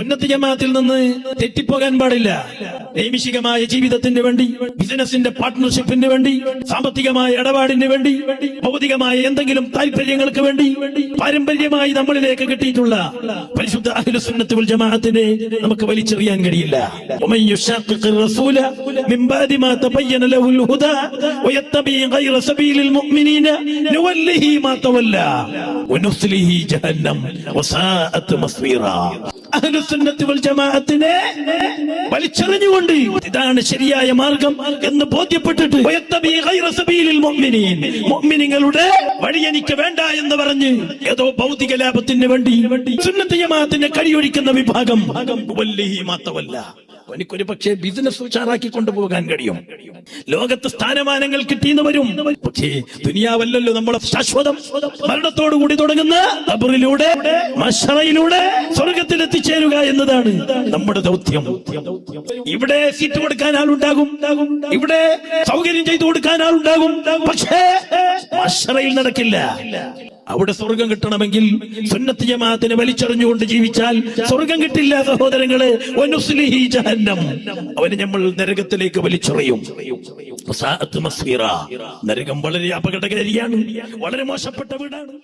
സുന്നത്ത് ജമാഅത്തിൽ നിന്ന് തെറ്റിപ്പോകാൻ പാടില്ല. നൈമിഷികമായ ജീവിതത്തിന് വേണ്ടി ബിസിനസിന്റെ പാർട്ട്ണർഷിപ്പിന് വേണ്ടി സാമ്പത്തികമായ ഇടപാടിന് വേണ്ടി ഭൗതികമായ എന്തെങ്കിലും താല്പര്യങ്ങൾക്ക് വേണ്ടി പാരമ്പര്യമായി നമ്മളിലേക്ക് കിട്ടിയിട്ടുള്ള പരിശുദ്ധ അഖില വൽ ജമാഅത്തിനെ നമുക്ക് വലിച്ചെറിയാൻ കഴിയില്ല. ഉമൻ യുശാഖിഖിർ റസൂല മിൻ മാ തബയ്യന ലഹുൽ ഹുദാ വയത്തബി ഗൈറ സബീലിൽ മുഅ്മിനീന നുവല്ലിഹി മാ തവല്ല വനുസ്ലിഹി ജഹന്നം വസാഅത്ത് മസ്വീറ. ജമാഅത്തിനെ വലിച്ചെറിഞ്ഞുകൊണ്ട് ഇതാണ് ശരിയായ മാർഗം എന്ന് ബോധ്യപ്പെട്ടിട്ട്. മുഅ്മിനീങ്ങളുടെ വഴി എനിക്ക് വേണ്ട എന്ന് പറഞ്ഞ് ഏതോ ഭൗതിക ലാഭത്തിന് വേണ്ടി സുന്നത്ത് ജമാഅത്തിനെ വിഭാഗം മാത്തവല്ല എനിക്കൊരു പക്ഷേ ബിസിനസ് ഉഷാറാക്കി കൊണ്ടുപോകാൻ കഴിയും. ലോകത്ത് സ്ഥാനമാനങ്ങൾ കിട്ടിയെന്ന് വരും. പക്ഷേ ദുനിയാവല്ലല്ലോ നമ്മളെ ശാശ്വതം. മരണത്തോടു കൂടി തുടങ്ങുന്ന ഖബറിലൂടെ മഷറയിലൂടെ സ്വർഗത്തിൽ എത്തിച്ചേരുക എന്നതാണ് നമ്മുടെ ദൗത്യം. ഇവിടെ സീറ്റ് കൊടുക്കാൻ ആളുണ്ടാകും. ഇവിടെ സൗകര്യം ചെയ്തു കൊടുക്കാൻ ആളുണ്ടാകും. പക്ഷേ മഷറയിൽ നടക്കില്ല. അവിടെ സ്വർഗം കിട്ടണമെങ്കിൽ സുന്നത്തി ജമാഅത്തിനെ വലിച്ചെറിഞ്ഞുകൊണ്ട് ജീവിച്ചാൽ സ്വർഗം കിട്ടില്ല സഹോദരങ്ങളെ. അവനെ നമ്മൾ നരകത്തിലേക്ക് വലിച്ചെറിയും. നരകം വളരെ അപകടകാരിയാണ് വളരെ മോശപ്പെട്ട വീടാണ്.